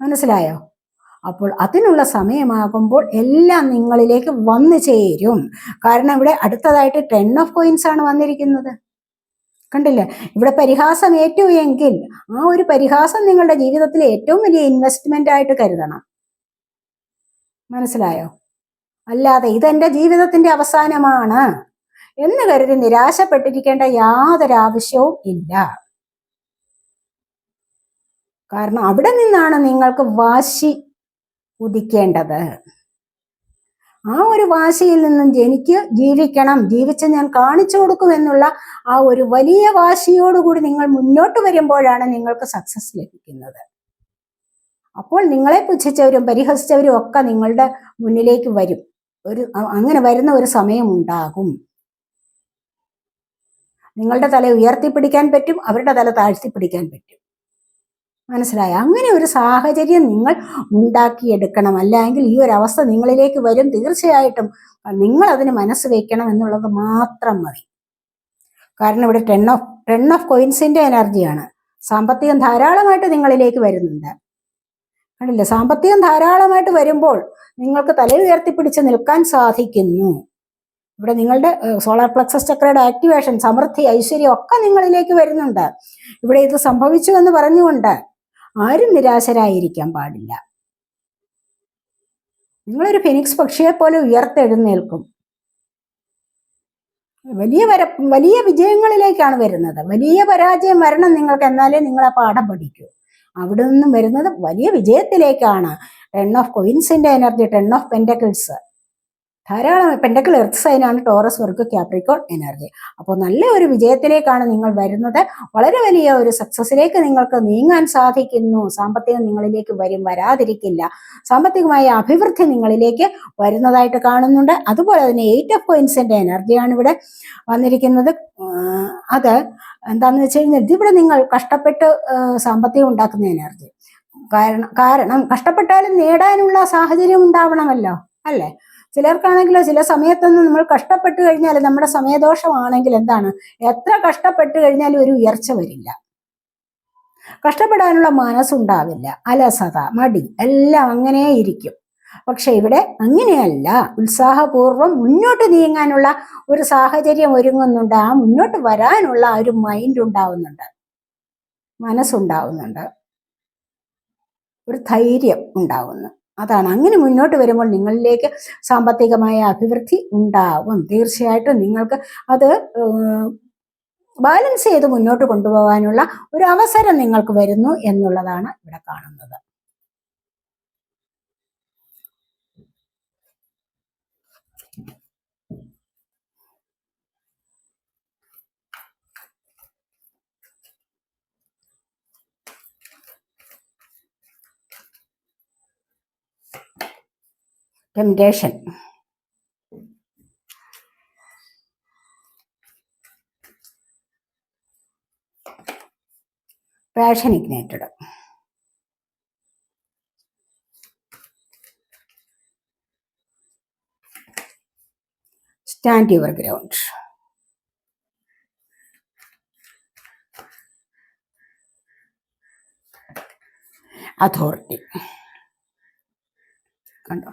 മനസ്സിലായോ? അപ്പോൾ അതിനുള്ള സമയമാകുമ്പോൾ എല്ലാം നിങ്ങളിലേക്ക് വന്നു ചേരും. കാരണം ഇവിടെ അടുത്തതായിട്ട് ടെൻ ഓഫ് കോയിൻസ് ആണ് വന്നിരിക്കുന്നത്. കണ്ടില്ലേ? ഇവിടെ പരിഹാസം ഏറ്റു എങ്കിൽ ആ ഒരു പരിഹാസം നിങ്ങളുടെ ജീവിതത്തിലെ ഏറ്റവും വലിയ ഇൻവെസ്റ്റ്മെന്റ് ആയിട്ട് കരുതണം. മനസ്സിലായോ? അല്ലാതെ ഇതെന്റെ ജീവിതത്തിന്റെ അവസാനമാണ് എന്ന് കരുതി നിരാശപ്പെട്ടിരിക്കേണ്ട യാതൊരു ആവശ്യവും ഇല്ല. കാരണം അവിടെ നിന്നാണ് നിങ്ങൾക്ക് വാശി ഉദിക്കേണ്ടത്. ആ ഒരു വാശിയിൽ നിന്നും എനിക്ക് ജീവിക്കണം. ജീവിച്ച് ഞാൻ കാണിച്ചു കൊടുക്കും എന്നുള്ള ആ ഒരു വലിയ വാശിയോടുകൂടി നിങ്ങൾ മുന്നോട്ട് വരുമ്പോഴാണ് നിങ്ങൾക്ക് സക്സസ് ലഭിക്കുന്നത്. അപ്പോൾ നിങ്ങളെ പുച്ഛിച്ചവരും പരിഹസിച്ചവരും ഒക്കെ നിങ്ങളുടെ മുന്നിലേക്ക് വരും. ഒരു അങ്ങനെ വരുന്ന ഒരു സമയമുണ്ടാകും നിങ്ങളുടെ തല ഉയർത്തിപ്പിടിക്കാൻ പറ്റും അവരുടെ തല താഴ്ത്തിപ്പിടിക്കാൻ പറ്റും. മനസ്സിലായോ? അങ്ങനെ ഒരു സാഹചര്യം നിങ്ങൾ ഉണ്ടാക്കിയെടുക്കണം. അല്ലെങ്കിൽ ഈ ഒരു അവസ്ഥ നിങ്ങളിലേക്ക് വരും തീർച്ചയായിട്ടും. നിങ്ങൾ അതിന് മനസ്സ് വെക്കണം എന്നുള്ളത് മാത്രം മതി. കാരണം ഇവിടെ ടെൻ ഓഫ് ടെൻ ഓഫ് കോയിൻസിന്റെ എനർജിയാണ് സാമ്പത്തികം ധാരാളമായിട്ട് നിങ്ങളിലേക്ക് വരുന്നുണ്ട്. കണ്ടില്ലേ? സാമ്പത്തികം ധാരാളമായിട്ട് വരുമ്പോൾ നിങ്ങൾക്ക് തല ഉയർത്തിപ്പിടിച്ച് നിൽക്കാൻ സാധിക്കുന്നു. ഇവിടെ നിങ്ങളുടെ സോളാർ പ്ലക്സസ് ചക്രയുടെ ആക്ടിവേഷൻ സമൃദ്ധി ഐശ്വര്യം ഒക്കെ നിങ്ങളിലേക്ക് വരുന്നുണ്ട്. ഇവിടെ ഇത് സംഭവിച്ചു എന്ന് പറഞ്ഞുകൊണ്ട് ആരും നിരാശരായിരിക്കാൻ പാടില്ല. നിങ്ങളൊരു ഫിനിക്സ് പക്ഷിയെ പോലെ ഉയർത്തെഴുന്നേൽക്കും. വലിയ വര വലിയ വിജയങ്ങളിലേക്കാണ് വരുന്നത്. വലിയ പരാജയം വരണം നിങ്ങൾക്ക് എന്നാലേ നിങ്ങൾ ആ പാഠം പഠിക്കൂ. അവിടെ നിന്നും വരുന്നത് വലിയ വിജയത്തിലേക്കാണ്. ടെൺ ഓഫ് കൊയിൻസിന്റെ എനർജി ടെൺ ഓഫ് പെന്റക്കിൾസ് ധാരാളം പെൻഡക്കിൾ എർത്ത് സൈനാണ് ടോറസ് വർക്ക് ക്യാപ്രിക്കോൺ എനർജി അപ്പോൾ നല്ല ഒരു വിജയത്തിലേക്കാണ് നിങ്ങൾ വരുന്നത്. വളരെ വലിയ ഒരു സക്സസിലേക്ക് നിങ്ങൾക്ക് നീങ്ങാൻ സാധിക്കുന്നു. സാമ്പത്തികം നിങ്ങളിലേക്ക് വരും വരാതിരിക്കില്ല. സാമ്പത്തികമായ അഭിവൃദ്ധി നിങ്ങളിലേക്ക് വരുന്നതായിട്ട് കാണുന്നുണ്ട്. അതുപോലെ തന്നെ എയ്റ്റ് ഓഫ് കോയിൻസിന്റെ എനർജിയാണ് ഇവിടെ വന്നിരിക്കുന്നത്. അത് എന്താണെന്ന് വെച്ച് കഴിഞ്ഞാൽ ഇതിവിടെ നിങ്ങൾ കഷ്ടപ്പെട്ട് സാമ്പത്തികം ഉണ്ടാക്കുന്ന എനർജി കാരണം കാരണം കഷ്ടപ്പെട്ടാലും നേടാനുള്ള സാഹചര്യം ഉണ്ടാവണമല്ലോ അല്ലേ? ചിലർക്കാണെങ്കിലോ ചില സമയത്തൊന്നും നമ്മൾ കഷ്ടപ്പെട്ട് കഴിഞ്ഞാൽ നമ്മുടെ സമയദോഷമാണെങ്കിൽ എന്താണ്? എത്ര കഷ്ടപ്പെട്ട് കഴിഞ്ഞാലും ഒരു ഉയർച്ച വരില്ല. കഷ്ടപ്പെടാനുള്ള മനസ്സുണ്ടാവില്ല. അലസത മടി എല്ലാം അങ്ങനെ ഇരിക്കും. പക്ഷെ ഇവിടെ അങ്ങനെയല്ല. ഉത്സാഹപൂർവം മുന്നോട്ട് നീങ്ങാനുള്ള ഒരു സാഹചര്യം ഒരുങ്ങുന്നുണ്ട്. ആ മുന്നോട്ട് വരാനുള്ള ആ ഒരു മൈൻഡ് ഉണ്ടാവുന്നുണ്ട്. മനസ്സുണ്ടാവുന്നുണ്ട്. ഒരു ധൈര്യം ഉണ്ടാവുന്നു. അതാണ്. അങ്ങനെ മുന്നോട്ട് വരുമ്പോൾ നിങ്ങളിലേക്ക് സാമ്പത്തികമായ അഭിവൃദ്ധി ഉണ്ടാവും. തീർച്ചയായിട്ടും നിങ്ങൾക്ക് അത് ബാലൻസ് ചെയ്ത് മുന്നോട്ട് കൊണ്ടുപോകാനുള്ള ഒരു അവസരം നിങ്ങൾക്ക് വരുന്നു എന്നുള്ളതാണ് ഇവിടെ കാണുന്നത്. Temptation passion ignited stand your ground authority കണ്ടോ?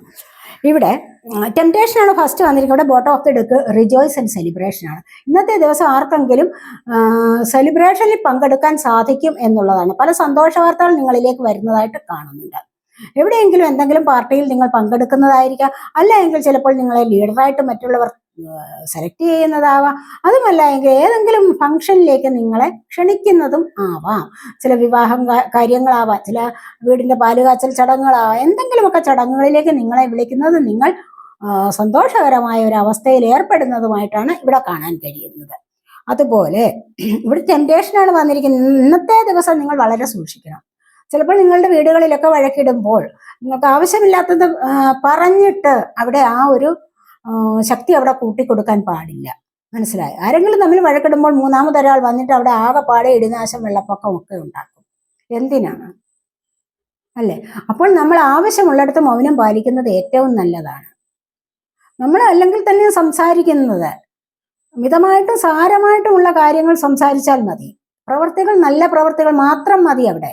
ഇവിടെ ടെംപ്ടേഷൻ ആണ് ഫസ്റ്റ് വന്നിരിക്കുന്നത്. ഇവിടെ bottom of the deck rejoice and celebration ആണ്. ഇന്നത്തെ ദിവസം ആർക്കെങ്കിലും സെലിബ്രേഷനിൽ പങ്കെടുക്കാൻ സാധിക്കും എന്നുള്ളതാണ്. പല സന്തോഷ വാർത്തകൾ നിങ്ങളിലേക്ക് വരുന്നതായിട്ട് കാണുന്നുണ്ട്. എവിടെയെങ്കിലും എന്തെങ്കിലും പാർട്ടിയിൽ നിങ്ങൾ പങ്കെടുക്കുന്നതായിരിക്കാം. അല്ല എങ്കിൽ ചിലപ്പോൾ നിങ്ങളെ ലീഡറായിട്ട് മറ്റുള്ളവർ സെലക്ട് ചെയ്യുന്നതാവാം. അതുമല്ല എങ്കിൽ ഏതെങ്കിലും ഫംഗ്ഷനിലേക്ക് നിങ്ങളെ ക്ഷണിക്കുന്നതും ആവാം. ചില വിവാഹം കാര്യങ്ങളാവാം. ചില വീടിന്റെ പാലുകാച്ചൽ ചടങ്ങുകളാവാം. എന്തെങ്കിലുമൊക്കെ ചടങ്ങുകളിലേക്ക് നിങ്ങളെ വിളിക്കുന്നത് നിങ്ങൾ സന്തോഷകരമായ ഒരു അവസ്ഥയിൽ ഏർപ്പെടുന്നതുമായിട്ടാണ് ഇവിടെ കാണാൻ കഴിയുന്നത്. അതുപോലെ ഇവിടെ ടെംപ്റ്റേഷനാണ് വന്നിരിക്കുന്നത്. ഇന്നത്തെ ദിവസം നിങ്ങൾ വളരെ സൂക്ഷിക്കണം. ചിലപ്പോൾ നിങ്ങളുടെ വീടുകളിലൊക്കെ വഴക്കിടുമ്പോൾ നിങ്ങൾക്ക് ആവശ്യമില്ലാത്തത് പറഞ്ഞിട്ട് അവിടെ ആ ഒരു ശക്തി അവിടെ കൂട്ടിക്കൊടുക്കാൻ പാടില്ല. മനസ്സിലായി? ആരെങ്കിലും തമ്മിൽ വഴക്കിടുമ്പോൾ മൂന്നാമതൊരാൾ വന്നിട്ട് അവിടെ ആകെ പാടെ ഇടിനാശം വെള്ളപ്പൊക്കം ഒക്കെ ഉണ്ടാക്കും. എന്തിനാണ്? അല്ലേ? അപ്പോൾ നമ്മൾ ആവശ്യമുള്ളിടത്ത് മൗനം പാലിക്കുന്നത് ഏറ്റവും നല്ലതാണ്. നമ്മൾ അല്ലെങ്കിൽ തന്നെ സംസാരിക്കുന്നത്. മിതമായിട്ടും സാരമായിട്ടുമുള്ള കാര്യങ്ങൾ സംസാരിച്ചാൽ മതി. പ്രവർത്തികൾ നല്ല പ്രവർത്തികൾ മാത്രം മതി അവിടെ.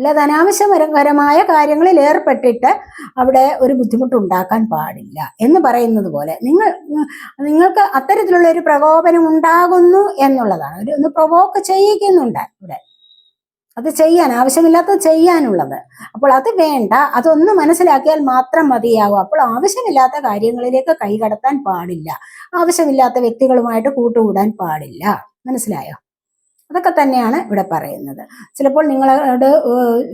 അല്ലാതെ അനാവശ്യകരമായ കാര്യങ്ങളിൽ ഏർപ്പെട്ടിട്ട് അവിടെ ഒരു ബുദ്ധിമുട്ടുണ്ടാക്കാൻ പാടില്ല എന്ന് പറയുന്നത് പോലെ നിങ്ങൾ നിങ്ങൾക്ക് അത്തരത്തിലുള്ള ഒരു പ്രകോപനം ഉണ്ടാകുന്നു എന്നുള്ളതാണ്. ഒരു ഒന്ന് പ്രൊവോക്ക് ചെയ്യിക്കുന്നുണ്ട് ഇവിടെ. അത് ചെയ്യാൻ ആവശ്യമില്ലാത്തത് ചെയ്യാനുള്ളത്. അപ്പോൾ അത് വേണ്ട അതൊന്ന് മനസ്സിലാക്കിയാൽ മാത്രം മതിയാകും അപ്പോൾ ആവശ്യമില്ലാത്ത കാര്യങ്ങളിലേക്ക് കൈകടത്താൻ പാടില്ല. ആവശ്യമില്ലാത്ത വ്യക്തികളുമായിട്ട് കൂട്ടുകൂടാൻ പാടില്ല. മനസ്സിലായോ? അതൊക്കെ തന്നെയാണ് ഇവിടെ പറയുന്നത്. ചിലപ്പോൾ നിങ്ങളോട്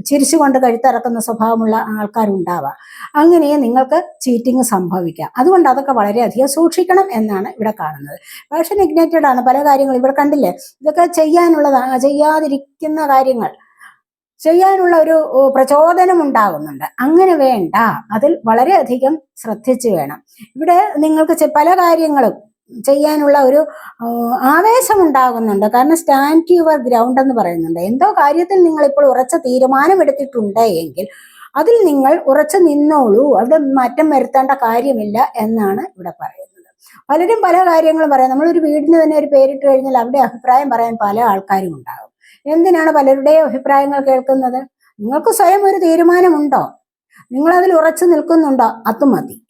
ചിരിച്ചുകൊണ്ട് കഴുത്തിറക്കുന്ന സ്വഭാവമുള്ള ആൾക്കാരുണ്ടാവാം. അങ്ങനെ നിങ്ങൾക്ക് ചീറ്റിംഗ് സംഭവിക്കാം. അതുകൊണ്ട് അതൊക്കെ വളരെയധികം സൂക്ഷിക്കണം എന്നാണ് ഇവിടെ കാണുന്നത്. പാഷൻ ഇഗ്നേറ്റഡ് ആണ് പല കാര്യങ്ങളും ഇവിടെ കണ്ടില്ലേ? ഇതൊക്കെ ചെയ്യാനുള്ളതാണ് ചെയ്യാതിരിക്കുന്ന കാര്യങ്ങൾ. ചെയ്യാനുള്ള ഒരു പ്രചോദനം ഉണ്ടാകുന്നുണ്ട് അങ്ങനെ വേണ്ട. അതിൽ വളരെയധികം ശ്രദ്ധിച്ചു വേണം. ഇവിടെ നിങ്ങൾക്ക് പല കാര്യങ്ങളും ചെയ്യാനുള്ള ഒരു ആവേശം ഉണ്ടാകുന്നുണ്ട് കാരണം സ്റ്റാൻഡ് യുവർ ഗ്രൗണ്ട് എന്ന് പറയുന്നുണ്ട്. എന്തോ കാര്യത്തിൽ നിങ്ങൾ ഇപ്പോൾ ഉറച്ച തീരുമാനം എടുത്തിട്ടുണ്ട് എങ്കിൽ അതിൽ നിങ്ങൾ ഉറച്ചു നിന്നോളൂ. അവിടെ മാറ്റം വരുത്തേണ്ട കാര്യമില്ല എന്നാണ് ഇവിടെ പറയുന്നത്. പലരും പല കാര്യങ്ങളും പറയാം. നമ്മളൊരു വീടിന് തന്നെ ഒരു പേരിട്ട് കഴിഞ്ഞാൽ അവിടെ അഭിപ്രായം പറയാൻ പല ആൾക്കാരും ഉണ്ടാകും. എന്തിനാണ് പലരുടെയും അഭിപ്രായങ്ങൾ കേൾക്കുന്നത്? നിങ്ങൾക്ക് സ്വയം ഒരു തീരുമാനമുണ്ടോ? നിങ്ങൾ അതിൽ ഉറച്ചു നിൽക്കുന്നുണ്ടോ? അത് മതി.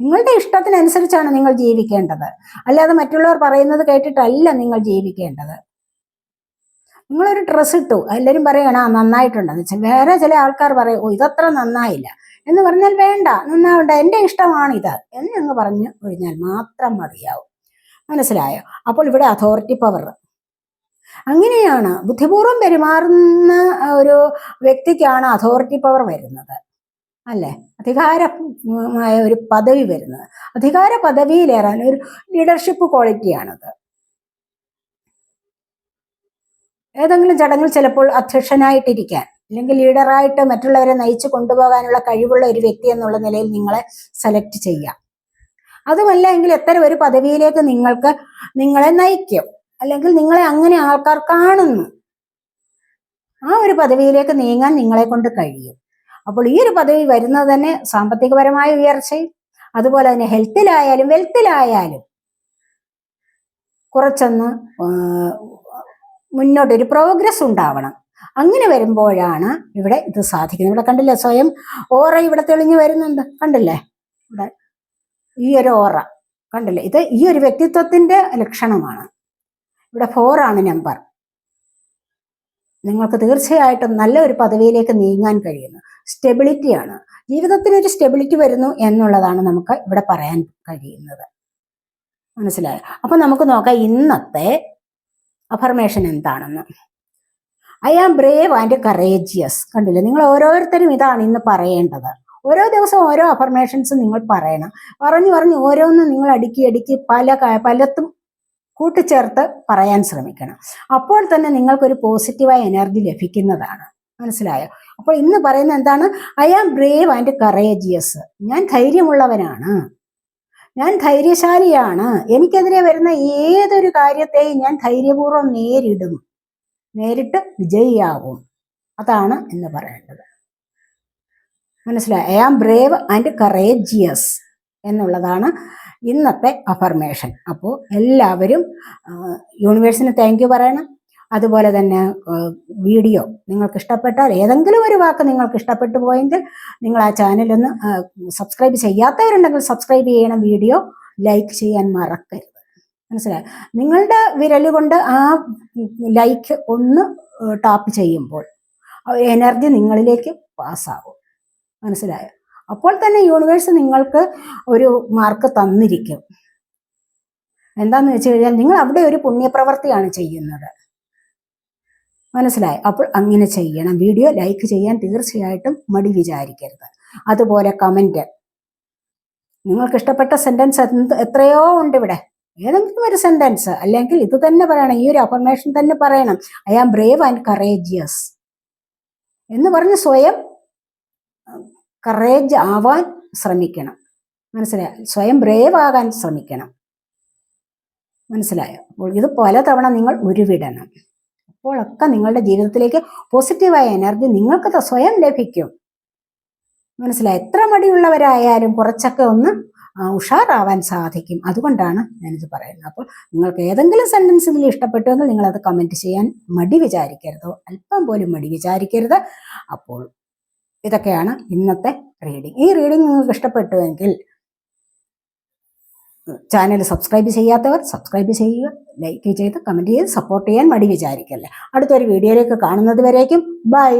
നിങ്ങളുടെ ഇഷ്ടത്തിനനുസരിച്ചാണ് നിങ്ങൾ ജീവിക്കേണ്ടത്. അല്ലാതെ മറ്റുള്ളവർ പറയുന്നത് കേട്ടിട്ടല്ല നിങ്ങൾ ജീവിക്കേണ്ടത്. നിങ്ങളൊരു ഡ്രസ്സ് ഇട്ടു. എല്ലാവരും പറയണം ആ നന്നായിട്ടുണ്ടെന്ന് വെച്ചാൽ വേറെ ചില ആൾക്കാർ പറയും ഓ ഇതത്ര നന്നായില്ല. എന്ന് പറഞ്ഞാൽ വേണ്ട നന്നാവണ്ട. എന്റെ ഇഷ്ടമാണിത്. എന്ന് അങ്ങ് പറഞ്ഞു കഴിഞ്ഞാൽ മാത്രം മതിയാവും. മനസ്സിലായോ? അപ്പോൾ ഇവിടെ അതോറിറ്റി പവർ അങ്ങനെയാണ് ബുദ്ധിപൂർവം പെരുമാറുന്ന ഒരു വ്യക്തിക്കാണ് അതോറിറ്റി പവർ വരുന്നത്. അല്ലേ? അധികാരമായ ഒരു പദവി വരുന്നത്. അധികാര പദവിയിലേറാൻ ഒരു ലീഡർഷിപ്പ് ക്വാളിറ്റിയാണത് ഏതെങ്കിലും ചടങ്ങിൽ ചിലപ്പോൾ അധ്യക്ഷനായിട്ടിരിക്കാൻ അല്ലെങ്കിൽ ലീഡറായിട്ട് മറ്റുള്ളവരെ നയിച്ചു കൊണ്ടുപോകാനുള്ള കഴിവുള്ള ഒരു വ്യക്തി എന്നുള്ള നിലയിൽ നിങ്ങളെ സെലക്ട് ചെയ്യാം അതുമല്ല എങ്കിൽ എത്ര ഒരു പദവിയിലേക്ക് നിങ്ങൾക്ക് നിങ്ങളെ നയിക്കും. അല്ലെങ്കിൽ നിങ്ങളെ അങ്ങനെ ആൾക്കാർ കാണുന്നു. ആ ഒരു പദവിയിലേക്ക് നീങ്ങാൻ നിങ്ങളെ കൊണ്ട് കഴിയും. അപ്പോൾ ഈ ഒരു പദവി വരുന്നത് തന്നെ സാമ്പത്തികപരമായ ഉയർച്ചയും അതുപോലെ തന്നെ ഹെൽത്തിലായാലും വെൽത്തിലായാലും കുറച്ചൊന്ന് മുന്നോട്ടൊരു പ്രോഗ്രസ് ഉണ്ടാവണം. അങ്ങനെ വരുമ്പോഴാണ് ഇവിടെ ഇത് സാധിക്കുന്നത്. ഇവിടെ കണ്ടില്ലേ സ്വയം ഓറ ഇവിടെ തെളിഞ്ഞു വരുന്നുണ്ട്. കണ്ടില്ലേ? ഇവിടെ ഈ ഒരു ഓറ. കണ്ടില്ലേ? ഇത് ഈ ഒരു വ്യക്തിത്വത്തിന്റെ ലക്ഷണമാണ്. ഇവിടെ ഫോറാണ് നമ്പർ നിങ്ങൾക്ക് തീർച്ചയായിട്ടും നല്ല ഒരു പദവിയിലേക്ക് നീങ്ങാൻ കഴിയുന്നു. സ്റ്റെബിലിറ്റിയാണ് ജീവിതത്തിന് ഒരു സ്റ്റെബിലിറ്റി വരുന്നു എന്നുള്ളതാണ് നമുക്ക് ഇവിടെ പറയാൻ കഴിയുന്നത്. മനസ്സിലായോ? അപ്പൊ നമുക്ക് നോക്കാം ഇന്നത്തെ അഫർമേഷൻ എന്താണെന്ന്. I am brave and courageous കണ്ടില്ലേ? നിങ്ങൾ ഓരോരുത്തരും ഇതാണ് ഇന്ന് പറയേണ്ടത്. ഓരോ ദിവസവും ഓരോ അഫർമേഷൻസ് നിങ്ങൾ പറയണം. പറഞ്ഞു പറഞ്ഞു ഓരോന്നും നിങ്ങൾ അടുക്കി അടുക്കി പല പലത്തും പലതും കൂട്ടിച്ചേർത്ത് പറയാൻ ശ്രമിക്കണം. അപ്പോൾ തന്നെ നിങ്ങൾക്കൊരു പോസിറ്റീവായ എനർജി ലഭിക്കുന്നതാണ്. മനസ്സിലായോ? അപ്പോൾ ഇന്ന് പറയുന്ന എന്താണ്? I am brave and courageous ഞാൻ ധൈര്യമുള്ളവനാണ്. ഞാൻ ധൈര്യശാലിയാണ്. എനിക്കെതിരെ വരുന്ന ഏതൊരു കാര്യത്തെയും ഞാൻ ധൈര്യപൂർവം നേരിടും. നേരിട്ട് വിജയിയാവും അതാണ് എന്ന് പറയേണ്ടത്. മനസ്സിലായി? I am brave and courageous എന്നുള്ളതാണ് ഇന്നത്തെ അഫർമേഷൻ അപ്പോൾ എല്ലാവരും യൂണിവേഴ്സിന് താങ്ക് യു പറയണം. അതുപോലെ തന്നെ വീഡിയോ നിങ്ങൾക്ക് ഇഷ്ടപ്പെട്ടാൽ ഏതെങ്കിലും ഒരു വാക്ക് നിങ്ങൾക്ക് ഇഷ്ടപ്പെട്ടു പോയെങ്കിൽ നിങ്ങൾ ആ ചാനലൊന്ന് സബ്സ്ക്രൈബ് ചെയ്യാത്തവരുണ്ടെങ്കിൽ സബ്സ്ക്രൈബ് ചെയ്യണം. വീഡിയോ ലൈക്ക് ചെയ്യാൻ മറക്കരുത്. മനസ്സിലായി? നിങ്ങളുടെ വിരൽ കൊണ്ട് ആ ലൈക്ക് ഒന്ന് ടാപ്പ് ചെയ്യുമ്പോൾ എനർജി നിങ്ങളിലേക്ക് പാസ്സാവും. മനസ്സിലായോ? അപ്പോൾ തന്നെ യൂണിവേഴ്സ് നിങ്ങൾക്ക് ഒരു മാർക്ക് തന്നിരിക്കും. എന്താന്ന് വെച്ച് കഴിഞ്ഞാൽ നിങ്ങൾ അവിടെ ഒരു പുണ്യപ്രവർത്തിയാണ് ചെയ്യുന്നത്. മനസ്സിലായി. അപ്പോൾ അങ്ങനെ ചെയ്യണം. വീഡിയോ ലൈക്ക് ചെയ്യാൻ തീർച്ചയായിട്ടും മടി വിചാരിക്കരുത്. അതുപോലെ കമന്റ് നിങ്ങൾക്ക് ഇഷ്ടപ്പെട്ട സെന്റൻസ് എത്രയോ ഉണ്ട് ഇവിടെ. ഏതെങ്കിലും ഒരു സെന്റൻസ് അല്ലെങ്കിൽ ഇത് തന്നെ പറയണം. ഈ ഒരു അഫർമേഷൻ തന്നെ പറയണം. I am brave and courageous എന്ന് പറഞ്ഞ് സ്വയം കറേജ് ആവാൻ ശ്രമിക്കണം. മനസ്സിലായോ? സ്വയം ബ്രേവ് ആകാൻ ശ്രമിക്കണം. മനസ്സിലായോ? അപ്പോൾ ഇത് പലതവണ നിങ്ങൾ ഉരുവിടണം. അപ്പോഴൊക്കെ നിങ്ങളുടെ ജീവിതത്തിലേക്ക് പോസിറ്റീവായ എനർജി നിങ്ങൾക്ക് സ്വയം ലഭിക്കും. മനസ്സിലായി? എത്ര മടിയുള്ളവരായാലും കുറച്ചൊക്കെ ഒന്ന് ഉഷാറാവാൻ സാധിക്കും. അതുകൊണ്ടാണ് ഞാനിത് പറയുന്നത്. അപ്പോൾ നിങ്ങൾക്ക് ഏതെങ്കിലും സെന്റൻസ് ഇതിൽ ഇഷ്ടപ്പെട്ടുവെങ്കിൽ നിങ്ങളത് കമന്റ് ചെയ്യാൻ മടി വിചാരിക്കരുതോ? അല്പം പോലും മടി വിചാരിക്കരുത്. അപ്പോൾ ഇതൊക്കെയാണ് ഇന്നത്തെ റീഡിങ് ഈ റീഡിങ് നിങ്ങൾക്ക് ഇഷ്ടപ്പെട്ടുവെങ്കിൽ ചാനൽ സബ്സ്ക്രൈബ് ചെയ്യാത്തവർ സബ്സ്ക്രൈബ് ചെയ്യുക ലൈക്ക് ചെയ്ത് കമന്റ് ചെയ്ത് സപ്പോർട്ട് ചെയ്യാൻ മടി വിചാരിക്കല്ലേ. അടുത്തൊരു വീഡിയോയിലേക്ക് കാണുന്നത് വരേക്കും. ബൈ